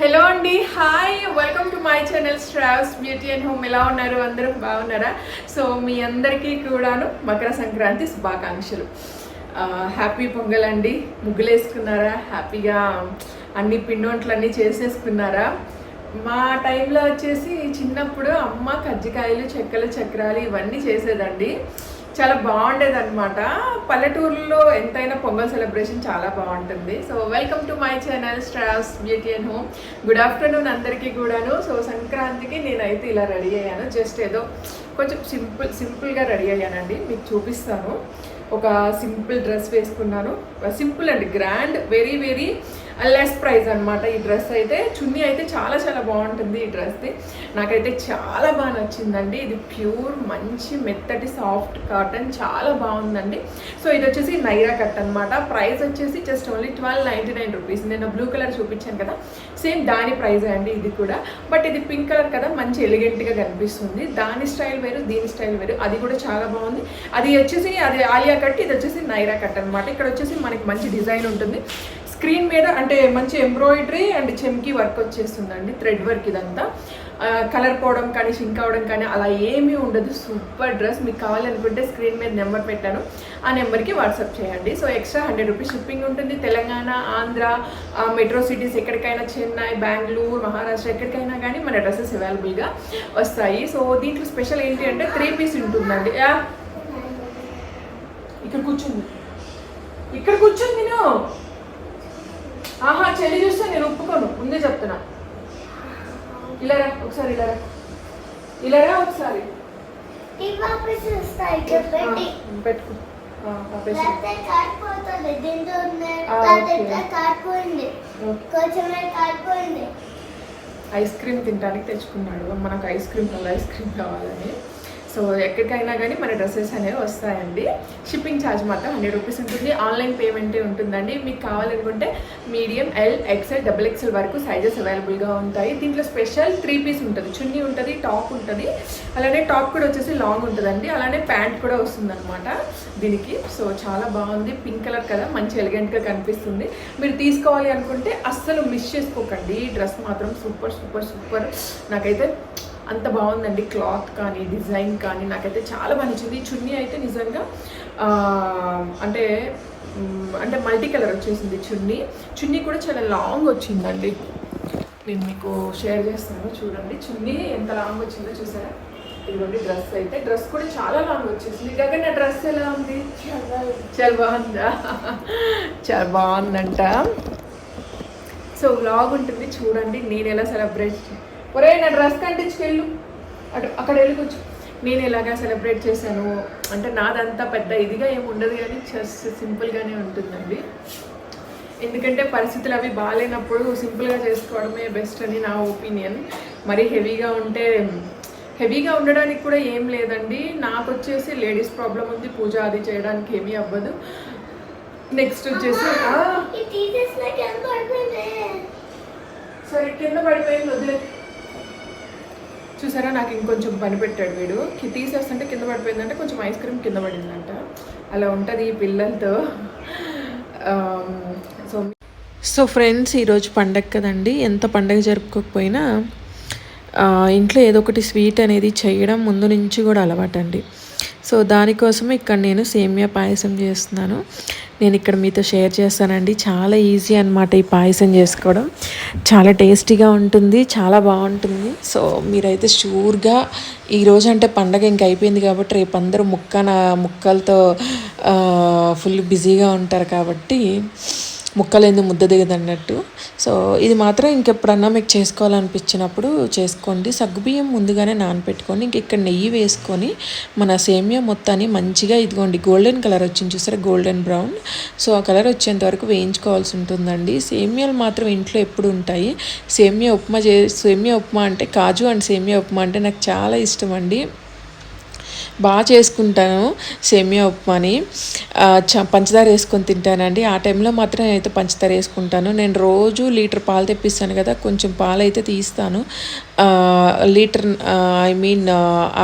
Hello అండి hi welcome to my channel straws beauty and home ఎలా ఉన్నారు? అందరూ బాగున్నారా? సో మీ అందరికీ కూడాను మకర సంక్రాంతి శుభాకాంక్షలు. హ్యాపీ పొంగల్ అండి. ముగ్గులు వేసుకున్నారా హ్యాపీగా అన్ని పిండి అన్నీ చేసేసుకున్నారా? మా టైంలో వచ్చేసి చిన్నప్పుడు అమ్మ కజ్జికాయలు చెక్కలు చక్రాలు ఇవన్నీ చేసేదండి. చాలా బాగుండేది అనమాట పల్లెటూరులో ఎంతైనా పొంగల్ సెలబ్రేషన్ చాలా బాగుంటుంది. So welcome to my channel straws beauty and home good afternoon అందరికీ కూడాను. సో సంక్రాంతికి నేనైతే ఇలా రెడీ అయ్యాను. జస్ట్ ఏదో కొంచెం సింపుల్ సింపుల్గా రెడీ అయ్యానండి. మీకు చూపిస్తాను. ఒక సింపుల్ డ్రెస్ వేసుకున్నాను. Simple and grand very very less price అనమాట ఈ డ్రెస్ అయితే. చున్నీ అయితే చాలా చాలా బాగుంటుంది ఈ డ్రెస్ది. నాకైతే చాలా బాగా నచ్చిందండి. ఇది ప్యూర్ మంచి మెత్తటి సాఫ్ట్ కాటన్ చాలా బాగుందండి. సో ఇది వచ్చేసి నైరా కట్ అనమాట ప్రైస్ వచ్చేసి just only twelve ninety nine rupees. నేను బ్లూ కలర్ చూపించాను కదా సేమ్ దాని ప్రైస్ అండి ఇది కూడా. బట్ ఇది పింక్ కలర్ కదా మంచి ఎలిగెంట్గా కనిపిస్తుంది. దాని స్టైల్ వేరు దీని స్టైల్ వేరు. అది కూడా చాలా బాగుంది. అది వచ్చేసి అది ఆలియా కట్ ఇది వచ్చేసి నైరా కట్ అనమాట ఇక్కడ వచ్చేసి మనకి మంచి డిజైన్ ఉంటుంది. స్క్రీన్ మీద అంటే మంచి ఎంబ్రాయిడరీ అండ్ చెమ్కి వర్క్ వచ్చేస్తుందండి థ్రెడ్ వర్క్ ఇదంతా. కలర్ పోవడం కానీ షింక్ అవడం కానీ అలా ఏమీ ఉండదు. Super dress. మీకు కావాలనుకుంటే స్క్రీన్ మీద నెంబర్ పెట్టాను. ఆ నెంబర్కి వాట్సాప్ చేయండి. So extra hundred rupees shipping ఉంటుంది. తెలంగాణ ఆంధ్ర మెట్రో సిటీస్ ఎక్కడికైనా చెన్నై బెంగళూరు మహారాష్ట్ర ఎక్కడికైనా కానీ మన డ్రెస్సెస్ అవైలబుల్గా వస్తాయి. సో దీంట్లో స్పెషల్ ఏంటి అంటే త్రీ పీస్ ఉంటుందండి. యా ఇక్కడ కూర్చుంది ఇక్కడ కూర్చుంది నేను ఆహా చెల్లి చూస్తే నేను ఒప్పుకోను. ముందే చెప్తున్నా. ఇలా రా ఒకసారి ఇలా రా. ఇలా రా ఒకసారి. పెట్టుకో. ఐస్ క్రీమ్ తినడానికి తెచ్చుకున్నాడు. మనకు ఐస్ క్రీమ్ కావాలి ఐస్ క్రీమ్ కావాలని. సో ఎక్కడికైనా కానీ మన డ్రెస్సెస్ అనేవి వస్తాయండి. షిప్పింగ్ ఛార్జ్ మాత్రం హండ్రెడ్ రూపీస్ ఉంటుంది. ఆన్లైన్ పేమెంటే ఉంటుందండి. మీకు కావాలనుకుంటే medium L XL double XL వరకు సైజెస్ అవైలబుల్గా ఉంటాయి. దీంట్లో స్పెషల్ త్రీ పీస్ ఉంటుంది. చున్నీ ఉంటుంది టాప్ ఉంటుంది. అలానే టాప్ కూడా వచ్చేసి లాంగ్ ఉంటుందండి. అలానే ప్యాంట్ కూడా వస్తుందన్నమాట దీనికి. సో చాలా బాగుంది. పింక్ కలర్ కదా మంచి ఎలిగెంట్గా కనిపిస్తుంది. మీరు తీసుకోవాలి అనుకుంటే అస్సలు మిస్ చేసుకోకండి. ఈ డ్రెస్ మాత్రం సూపర్ సూపర్ సూపర్. నాకైతే అంత బాగుందండి క్లాత్ కానీ డిజైన్ కానీ నాకైతే చాలా బాగా నచ్చింది. చున్నీ అయితే నిజంగా అంటే అంటే మల్టీ కలర్ వచ్చేసింది చున్నీ. చున్నీ కూడా చాలా లాంగ్ వచ్చిందండి. నేను మీకు షేర్ చేస్తాను చూడండి. చున్నీ ఎంత లాంగ్ వచ్చిందో చూసారా? ఇదిగోండి డ్రెస్ అయితే. డ్రెస్ కూడా చాలా లాంగ్ వచ్చేసింది. గగన్ నా డ్రెస్ ఎలా ఉంది? చాలా బాగుందా? చాలా బాగుందంట. సో వ్లాగ్ ఉంటుంది. చూడండి నేను ఎలా సెలబ్రేట్ ఒరే నా డ్రెస్ కంటించుకెళ్ళు. అటు అక్కడ వెళ్ళుకోవచ్చు నేను ఎలాగా సెలబ్రేట్ చేశాను? అంటే నాదంతా పెద్ద ఇదిగా ఏమి ఉండదు కానీ జస్ట్ సింపుల్గానే ఉంటుందండి. ఎందుకంటే పరిస్థితులు అవి బాగాలేనప్పుడు సింపుల్గా చేసుకోవడమే బెస్ట్ అని నా ఒపీనియన్. మరి హెవీగా ఉంటే హెవీగా ఉండడానికి కూడా ఏం లేదండి. నాకు వచ్చేసి లేడీస్ ప్రాబ్లం ఉంది పూజ అది చేయడానికి ఏమీ అవ్వదు. నెక్స్ట్ వచ్చేసి సరే కింద పడిపోయింది వదిలే. చూసారా? నాకు ఇంకొంచెం పని పెట్టాడు వీడు. తీసేస్తుంటే కింద పడిపోయిందంటే కొంచెం ఐస్ క్రీమ్ కింద పడిందంట. అలా ఉంటుంది ఈ పిల్లలతో. సో సో ఫ్రెండ్స్ ఈరోజు పండగ కదండి. ఎంత పండగ జరుపుకోకపోయినా ఇంట్లో ఏదో ఒకటి స్వీట్ అనేది చేయడం ముందు నుంచి కూడా అలవాటండి. సో దానికోసం ఇక్కడ నేను సేమియా పాయసం చేస్తున్నాను. నేను ఇక్కడ మీతో షేర్ చేస్తానండి. చాలా ఈజీ అనమాట ఈ పాయసం చేసుకోవడం. చాలా టేస్టీగా ఉంటుంది చాలా బాగుంటుంది. సో మీరైతే షూర్గా ఈరోజు అంటే పండగ ఇంక అయిపోయింది కాబట్టి రేపు అందరూ ముక్కన ముక్కలతో ఫుల్ బిజీగా ఉంటారు కాబట్టి ముక్కలేంది ముద్ద దిగదు అన్నట్టు. సో ఇది మాత్రం ఇంకెప్పుడన్నా మీకు చేసుకోవాలనిపించినప్పుడు చేసుకోండి. సగ్గుబియ్యం ముందుగానే నానపెట్టుకొని ఇంక ఇక్కడ నెయ్యి వేసుకొని మన సేమియా మొత్తాన్ని మంచిగా ఇదిగోండి గోల్డెన్ కలర్ వచ్చింది చూసారా? Golden brown. సో ఆ కలర్ వచ్చేంత వరకు వేయించుకోవాల్సి ఉంటుందండి. సేమియాలు మాత్రం ఇంట్లో ఎప్పుడు ఉంటాయి. సేమియా ఉప్మా చే సేమియా ఉప్మా అంటే కాజు అండ్ సేమియా ఉప్మా అంటే నాకు చాలా ఇష్టం అండి. బాగా చేసుకుంటాను సేమియా ఉప్మాని చ పంచదార వేసుకొని తింటానండి. ఆ టైంలో మాత్రం నేనైతే పంచదార వేసుకుంటాను. నేను రోజు లీటర్ పాలు తెప్పిస్తాను కదా కొంచెం పాలు అయితే తీస్తాను. లీటర్ ఐ మీన్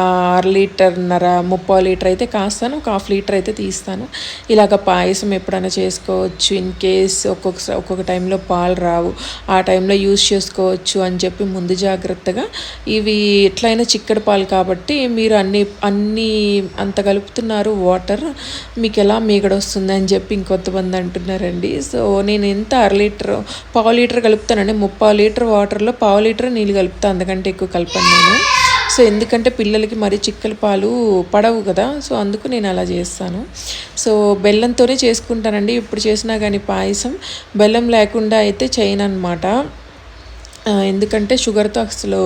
అర లీటర్న్నర ముప్పై లీటర్ అయితే కాస్తాను ఒక హాఫ్ లీటర్ అయితే తీస్తాను. ఇలాగ పాయసం ఎప్పుడైనా చేసుకోవచ్చు ఇన్ కేస్ ఒక్కొక్క ఒక్కొక్క టైంలో పాలు రావు ఆ టైంలో యూస్ చేసుకోవచ్చు అని చెప్పి ముందు జాగ్రత్తగా ఇవి ఎట్లయినా చిక్కడి పాలు కాబట్టి మీరు అన్ని అన్ని అంత కలుపుతున్నారు వాటర్ మీకు ఎలా మీగడ వస్తుంది అని చెప్పి ఇంకొంతమంది అంటున్నారండి. సో నేను ఎంత అర లీటర్ పావు లీటర్ కలుపుతానండి ముప్పై లీటర్ వాటర్లో పావు లీటర్ నీళ్ళు కలుపుతాను అందుకంటే ఎక్కువ కలపను నేను. సో ఎందుకంటే పిల్లలకి మరి చిక్కల పాలు పడవు కదా. సో అందుకు నేను అలా చేస్తాను. సో బెల్లంతోనే చేసుకుంటానండి. ఇప్పుడు చేసినా కానీ పాయసం. బెల్లం లేకుండా అయితే చేయను అనమాట ఎందుకంటే షుగర్తో అసలు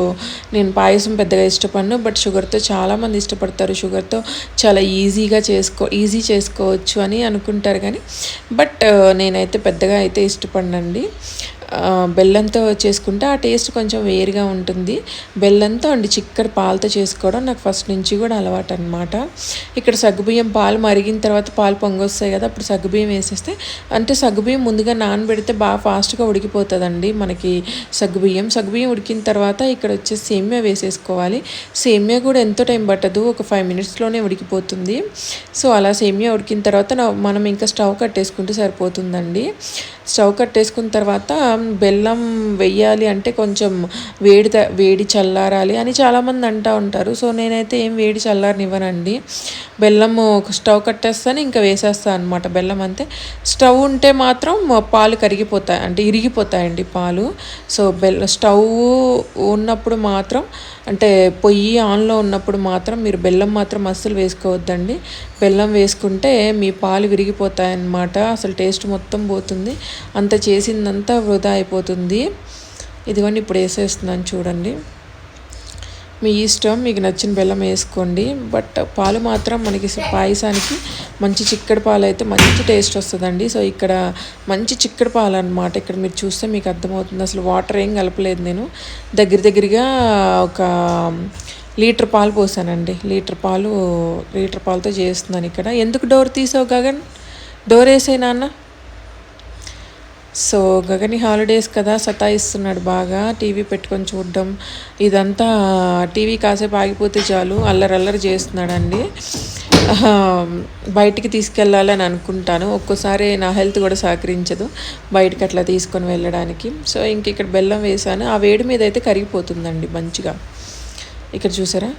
నేను పాయసం పెద్దగా ఇష్టపడను. బట్ షుగర్తో చాలామంది ఇష్టపడతారు. షుగర్తో చాలా ఈజీగా చేసుకో ఈజీ చేసుకోవచ్చు అని అనుకుంటారు కానీ బట్ నేనైతే పెద్దగా అయితే ఇష్టపడనండి. బెల్లంతో చేసుకుంటే ఆ టేస్ట్ కొంచెం వేరుగా ఉంటుంది. బెల్లంతో అండి చిక్కటి పాలతో చేసుకోవడం నాకు ఫస్ట్ నుంచి కూడా అలవాటు అనమాట ఇక్కడ సగ్గుబియ్యం పాలు మరిగిన తర్వాత పాలు పొంగొస్తాయి కదా అప్పుడు సగ్గుబియ్యం వేసేస్తే అంటే సగ్గుబియ్యం ముందుగా నానబెడితే బాగా ఫాస్ట్గా ఉడికిపోతుందండి మనకి సగ్గుబియ్యం. సగ్గుబియ్యం ఉడికిన తర్వాత ఇక్కడ వచ్చేసి సేమ్యా వేసేసుకోవాలి. సేమ్యా కూడా ఎంతో టైం పట్టదు ఒక ఫైవ్ మినిట్స్లోనే ఉడికిపోతుంది. సో అలా సేమ్యా ఉడికిన తర్వాత మనం ఇంకా స్టవ్ కట్టేసుకుంటే సరిపోతుందండి. స్టవ్ కట్టేసుకున్న తర్వాత బెల్లం వెయ్యాలి అంటే కొంచెం వేడి త- వేడి చల్లారాలి అని చాలామంది అంటూ ఉంటారు. సో నేనైతే ఏం వేడి చల్లారనివ్వనండి. బెల్లం స్టవ్ కట్టేస్తాను ఇంకా వేసేస్తాను అనమాట బెల్లం అంతే. స్టవ్ ఉంటే మాత్రం పాలు కరిగిపోతాయి అంటే ఇరిగిపోతాయండి పాలు. సో బెల్ల స్టవ్ ఉన్నప్పుడు మాత్రం అంటే పొయ్యి ఆన్లో ఉన్నప్పుడు మాత్రం మీరు బెల్లం మాత్రం అస్సలు వేసుకోవద్దండి. బెల్లం వేసుకుంటే మీ పాలు విరిగిపోతాయన్నమాట అసలు టేస్ట్ మొత్తం పోతుంది. అంత చేసిందంతా వృధా అయిపోతుంది. ఇదిగోండి ఇప్పుడు వేసేస్తున్నాను చూడండి. మీ ఇష్టం మీకు నచ్చిన బెల్లం వేసుకోండి. బట్ పాలు మాత్రం మనకి పాయసానికి మంచి చిక్కడి పాలు అయితే మంచి టేస్ట్ వస్తుందండి. సో ఇక్కడ మంచి చిక్కడి పాలు అనమాట ఇక్కడ మీరు చూస్తే మీకు అర్థమవుతుంది. అసలు వాటర్ ఏం కలపలేదు నేను. దగ్గర దగ్గరగా ఒక లీటర్ పాలు పోసానండి. లీటర్ పాలు లీటర్ పాలతో చేస్తున్నాను ఇక్కడ. ఎందుకు డోర్ తీసావు గగన్? డోర్ వేసే నాన్న. సో గగని హాలిడేస్ కదా సతాయిస్తున్నాడు బాగా టీవీ పెట్టుకొని చూడడం. ఇదంతా టీవీ కాసేపు ఆగిపోతే చాలు అల్లరి అల్లరి చేస్తున్నాడండి బయటికి తీసుకెళ్ళాలని అనుకుంటాను. ఒక్కోసారి నా హెల్త్ కూడా సహకరించదు బయటకు అట్లా తీసుకొని వెళ్ళడానికి. సో ఇంక ఇక్కడ బెల్లం వేసాను ఆ వేడి మీద అయితే కరిగిపోతుందండి మంచిగా. ఇక్కడ చూసారా?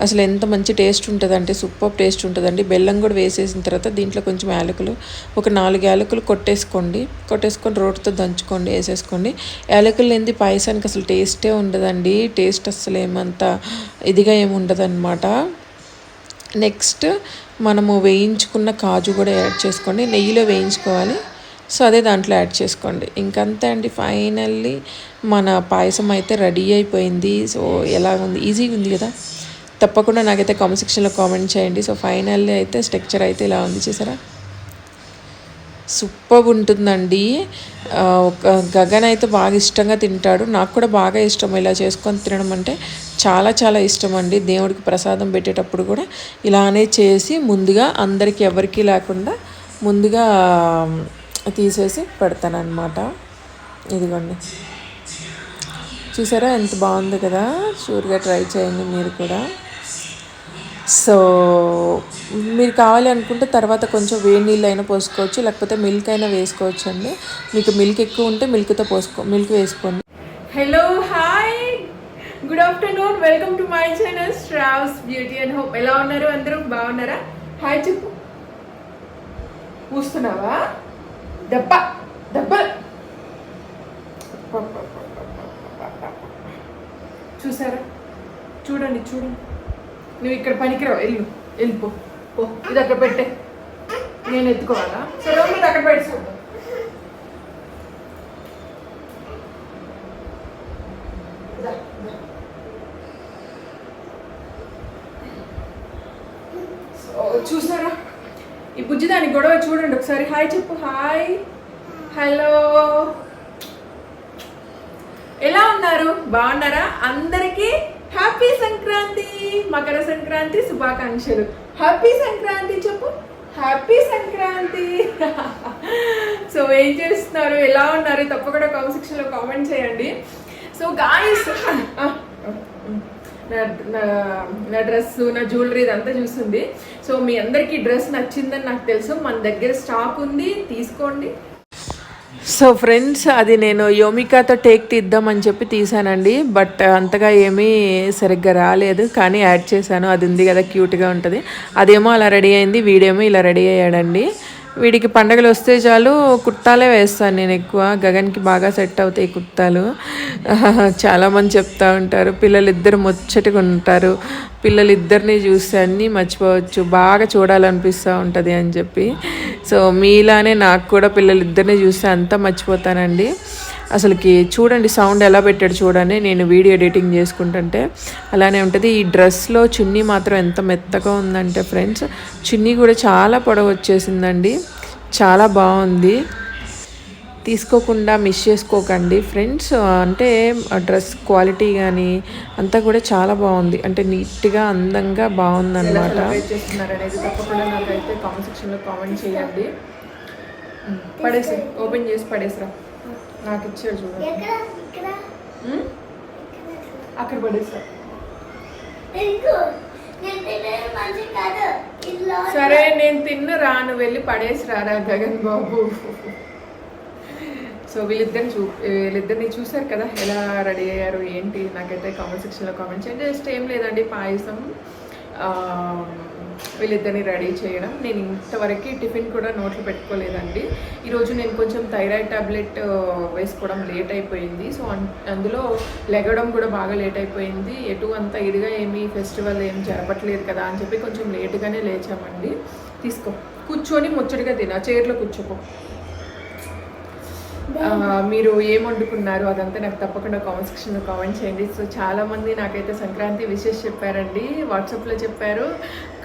అసలు ఎంత మంచి టేస్ట్ ఉంటుందంటే సూపర్ టేస్ట్ ఉంటుందండి. బెల్లం కూడా వేసేసిన తర్వాత దీంట్లో కొంచెం యాలకులు ఒక నాలుగు యాలకులు కొట్టేసుకోండి. కొట్టేసుకొని రోటితో దంచుకోండి వేసేసుకోండి. యాలకులు లేని పాయసానికి అసలు టేస్టే ఉండదండి. టేస్ట్ అసలు ఏమంత ఇదిగా ఏమి ఉండదన్నమాట. నెక్స్ట్ మనము వేయించుకున్న కాజు కూడా యాడ్ చేసుకోండి. నెయ్యిలో వేయించుకోవాలి. సో అదే దాంట్లో యాడ్ చేసుకోండి. ఇంకంతే అండి. ఫైనల్లీ మన పాయసం అయితే రెడీ అయిపోయింది. సో ఎలా ఉంది? ఈజీగా ఉంది కదా? తప్పకుండా నాకైతే కామెంట్ సెక్షన్లో కామెంట్ చేయండి. సో ఫైనల్లీ అయితే స్ట్రక్చర్ అయితే ఇలా ఉంది. చూసారా? సూపర్ ఉంటుందండి. ఒక గగన్ అయితే బాగా ఇష్టంగా తింటాడు. నాకు కూడా బాగా ఇష్టం ఇలా చేసుకొని తినడం అంటే చాలా చాలా ఇష్టం అండి. దేవుడికి ప్రసాదం పెట్టేటప్పుడు కూడా ఇలానే చేసి ముందుగా అందరికీ ఎవరికీ లేకుండా ముందుగా తీసేసి పెడతానన్నమాట. ఇదిగోండి. చూసారా? ఎంత బాగుంది కదా? షూర్గా ట్రై చేయండి మీరు కూడా. సో మీరు కావాలనుకుంటే తర్వాత కొంచెం వేడి నీళ్ళు అయినా పోసుకోవచ్చు లేకపోతే మిల్క్ అయినా వేసుకోవచ్చు అండి మీకు మిల్క్ ఎక్కువ ఉంటే మిల్క్తో పోసుకో మిల్క్ వేసుకోండి. Hello hi good afternoon welcome to my channel straws beauty and home ఎలా ఉన్నారు అందరూ? బాగున్నారా? హాయ్ చెప్పు. పూస్తున్నావా దెబ్బ దెబ్బ. చూసారా? చూడండి చూడండి. నువ్వు ఇక్కడ పనికిరావు. వెళ్ళు. వెళ్ళిపో పో. ఇది అక్కడ పెట్టే. నేను ఎత్తుకోవాలా? సరే మీరు అక్కడ పెట్టుకుంటా చూసారా? ఈ బుజ్జి దాని గొడవ చూడండి ఒకసారి. హాయ్ చెప్పు హాయ్. హలో. ఎలా ఉన్నారు? బాగున్నారా? అందరికీ హ్యాపీ సంక్రాంతి మకర సంక్రాంతి శుభాకాంక్షలు హ్యాపీ సంక్రాంతి చెప్పు. హ్యాపీ సంక్రాంతి సో ఏం చేస్తున్నారు? ఎలా ఉన్నారు? తప్పకుండా కామెంట్ సెక్షన్లో కామెంట్ చేయండి. సో గాయస్ ah, నా నా డ్రెస్ నా జ్యువెలరీ ఇదంతా చూస్తుంది. సో మీ అందరికీ డ్రెస్ నచ్చిందని నాకు తెలుసు. మన దగ్గర స్టాక్ ఉంది. తీసుకోండి. సో ఫ్రెండ్స్ అది నేను యోమికాతో టేక్ తీద్దామని చెప్పి తీసానండి. బట్ అంతగా ఏమీ సరిగ్గా రాలేదు. కానీ యాడ్ చేశాను. అది ఉంది కదా క్యూట్గా ఉంటుంది. అదేమో అలా రెడీ అయింది. వీడేమో ఇలా రెడీ అయ్యాడండి. వీడికి పండగలు వస్తే చాలు కుర్తాలే వేస్తాను నేను ఎక్కువ. గగన్కి బాగా సెట్ అవుతాయి కుర్తాలు చాలామంది చెప్తా ఉంటారు పిల్లలిద్దరు ముచ్చటగా ఉంటారు. పిల్లలిద్దరిని చూస్తే అన్నీ మర్చిపోవచ్చు బాగా చూడాలనిపిస్తూ ఉంటుంది అని చెప్పి. సో మీలానే నాకు కూడా పిల్లలిద్దరిని చూస్తే అంతా మర్చిపోతానండి. అసలుకి చూడండి సౌండ్ ఎలా పెట్టాడు చూడండి. నేను వీడియో ఎడిటింగ్ చేసుకుంటుంటే అలానే ఉంటుంది. ఈ డ్రెస్లో చున్నీ మాత్రం ఎంత మెత్తగా ఉందంటే ఫ్రెండ్స్ చున్నీ కూడా చాలా పొడవు వచ్చేసిందండి. చాలా బాగుంది. తీసుకోకుండా మిస్ చేసుకోకండి ఫ్రెండ్స్. అంటే డ్రెస్ క్వాలిటీ కానీ అంతా కూడా చాలా బాగుంది. అంటే నీట్గా అందంగా బాగుందన్నమాట. సెలబ్రేట్ తప్పకుండా నాకైతే కామెంట్ సెక్షన్లో కామెంట్ చేయండి. పడేసి ఓపెన్ చేసి పడేసిరా. నాకు ఇచ్చాడు చూడండి అక్కడ ఇల్లు సరే నేను తిన్న రాను వెళ్ళి పడేసి రారా గగన్ బాబు. సో వీళ్ళిద్దరిని చూ వీళ్ళిద్దరిని చూసారు కదా ఎలా రెడీ అయ్యారు ఏంటి? నాకైతే కామెంట్ సెక్షన్లో కామెంట్ చేయండి. జస్ట్ ఏం లేదండి పాయసం. వీళ్ళిద్దరిని రెడీ చేయడం. నేను ఇంతవరకు టిఫిన్ కూడా నోట్లో పెట్టుకోలేదండి. ఈరోజు నేను కొంచెం థైరాయిడ్ టాబ్లెట్ వేసుకోవడం లేట్ అయిపోయింది. సో అన్- అందులో లెగడం కూడా బాగా లేట్ అయిపోయింది. ఎటు అంత ఇదిగా ఏమీ ఫెస్టివల్ ఏం జరపట్లేదు కదా అని చెప్పి కొంచెం లేట్గానే లేచామండి. తీసుకో. కూర్చొని ముచ్చటగా తిన. చైర్లో కూర్చోకో మీరు ఏం వండుకున్నారు? అదంతా నాకు తప్పకుండా కామెంట్ సెక్షన్లో కామెంట్ చేయండి. సో చాలామంది నాకైతే సంక్రాంతి విషెస్ చెప్పారండి. వాట్సాప్లో చెప్పారు.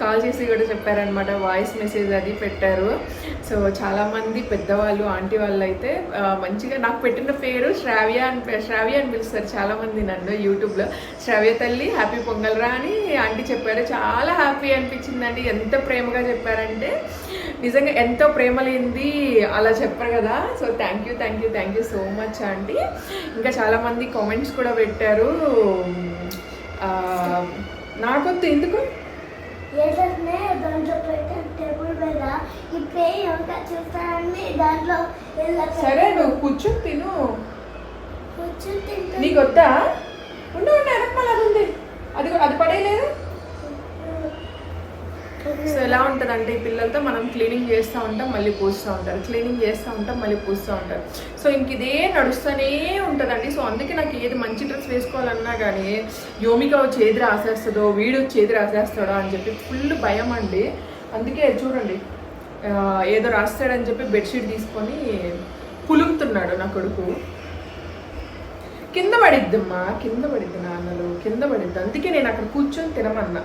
కాల్ చేసి కూడా చెప్పారనమాట వాయిస్ మెసేజ్ అది పెట్టారు. సో చాలామంది పెద్దవాళ్ళు ఆంటీ వాళ్ళు అయితే మంచిగా నాకు పెట్టిన పేరు శ్రావ్య అని శ్రావ్య అని పిలుస్తారు చాలామంది నన్ను యూట్యూబ్లో శ్రావ్య తల్లి హ్యాపీ పొంగల్ రా అని ఆంటీ చెప్పారు. చాలా హ్యాపీ అనిపించిందండి. ఎంత ప్రేమగా చెప్పారంటే నిజంగా ఎంతో ప్రేమ లేనిది అలా చెప్పరు కదా. So thank you thank you thank you so much aunty. ఇంకా చాలామంది కామెంట్స్ కూడా పెట్టారు. నాకొద్దు ఎందుకు? సరే నువ్వు కూర్చొని తిను. కూర్చొని తింటా. నీకు వద్దా ఉండు అది ఉంది అది కూడా- అది పడేయలేదు సో ఈ పిల్లలతో మనం క్లీనింగ్ చేస్తూ ఉంటాం మళ్ళీ పూస్తూ ఉంటారు. క్లీనింగ్ చేస్తూ ఉంటాం మళ్ళీ పూస్తూ ఉంటారు. సో ఇంక ఇదే నడుస్తూనే ఉంటుందండి. సో అందుకే నాకు ఏది మంచి డ్రెస్ వేసుకోవాలన్నా కానీ యోమిక వచ్చి ఏది రాసేస్తుందో వీడు వచ్చి ఏది రాసేస్తాడో అని చెప్పి ఫుల్ భయం అండి. అందుకే చూడండి ఏదో రాస్తాడని చెప్పి బెడ్షీట్ తీసుకొని పులుముతున్నాడు నా కొడుకు. కింద పడిద్దమ్మా కింద పడిద్ది నాన్నలు కింద పడిద్ది. అందుకే నేను అక్కడ కూర్చొని తినమన్నా.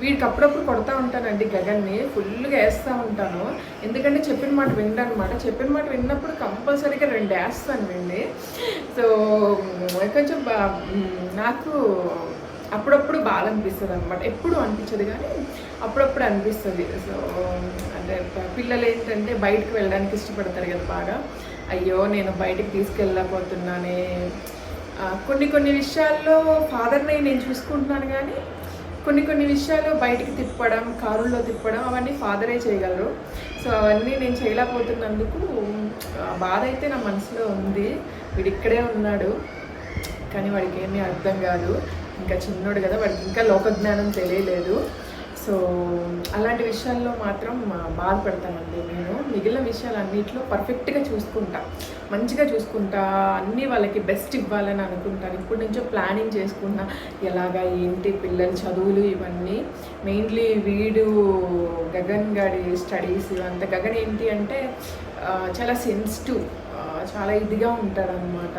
వీడికి అప్పుడప్పుడు కొడతా ఉంటానండి గగన్ని ఫుల్గా వేస్తూ ఉంటాను. ఎందుకంటే చెప్పిన మాట విండు చెప్పిన మాట విన్నప్పుడు కంపల్సరీగా రెండు వేస్తాను విండి సో కొంచెం బా- నాకు అప్పుడప్పుడు బాధ అనిపిస్తుంది అనమాట ఎప్పుడు అనిపించదు కానీ అప్పుడప్పుడు అనిపిస్తుంది. సో అంటే పిల్లలు ఏంటంటే బయటకు వెళ్ళడానికి ఇష్టపడతారు కదా బాగా. అయ్యో నేను బయటికి తీసుకెళ్ళకపోతున్నానే కొన్ని కొన్ని విషయాల్లో ఫాదర్ని నేను చూసుకుంటున్నాను కానీ కొన్ని కొన్ని విషయాలు బయటికి తిప్పడం కారుల్లో తిప్పడం అవన్నీ ఫాదరే చేయగలరు. సో అవన్నీ నేను చేయలేకపోతున్నందుకు బాధ అయితే నా మనసులో ఉంది. వీడు ఇక్కడే ఉన్నాడు కానీ వాడికి ఏమీ అర్థం కాదు. ఇంకా చిన్నోడు కదా వాడికి ఇంకా లోకజ్ఞానం తెలియలేదు. సో అలాంటి విషయాల్లో మాత్రం బాధపడతానండి నేను. మిగిలిన విషయాలు పర్ఫెక్ట్గా చూసుకుంటా. మంచిగా చూసుకుంటా. అన్నీ వాళ్ళకి బెస్ట్ ఇవ్వాలని అనుకుంటాను. ఇప్పటి నుంచో ప్లానింగ్ చేసుకున్నా ఎలాగా ఏంటి పిల్లల చదువులు ఇవన్నీ. మెయిన్లీ వీడు గగన్ గారి స్టడీస్ ఇవంతా గగన్ ఏంటి అంటే చాలా సెన్సిటివ్. చాలా ఇదిగా ఉంటాడనమాట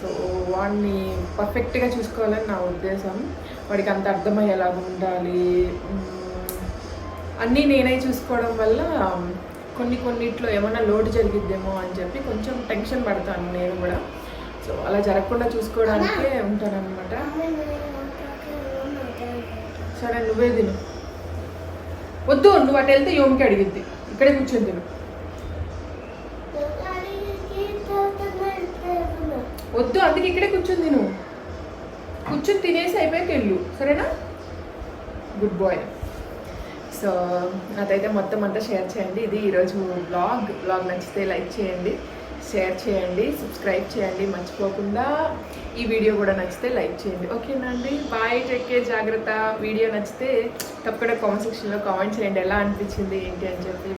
సో వాడిని పర్ఫెక్ట్గా చూసుకోవాలని నా ఉద్దేశం. వాడికి అంత అర్థమయ్యేలా ఉండాలి. అన్నీ నేనే చూసుకోవడం వల్ల కొన్ని కొన్నిట్లో ఏమైనా లోటు జరిగిద్దేమో అని చెప్పి కొంచెం టెన్షన్ పడతాను నేను కూడా. సో అలా జరగకుండా చూసుకోవడానికే ఉంటానన్నమాట. సరే నువ్వే తిను. వద్దు నువ్వు అటు వెళ్తే యోమికి అడిగిద్ది. ఇక్కడే కూర్చొని తిను. వద్దు అందుకే ఇక్కడే కూర్చొని తిను. కూర్చొని తినేసి అయిపోయాక వెళ్ళు. సరేనా? గుడ్ బాయ్ సో అదైతే మొత్తం అంతా షేర్ చేయండి. ఇది ఈరోజు బ్లాగ్ బ్లాగ్ నచ్చితే లైక్ చేయండి షేర్ చేయండి సబ్స్క్రైబ్ చేయండి. మర్చిపోకుండా ఈ వీడియో కూడా నచ్చితే లైక్ చేయండి. ఓకేనా అండి బాయ్ టేక్ కేర్ జాగ్రత్త. వీడియో నచ్చితే తప్పకుండా కామెంట్ సెక్షన్లో కామెంట్ చేయండి. ఎలా అనిపించింది ఏంటి అని చెప్పి.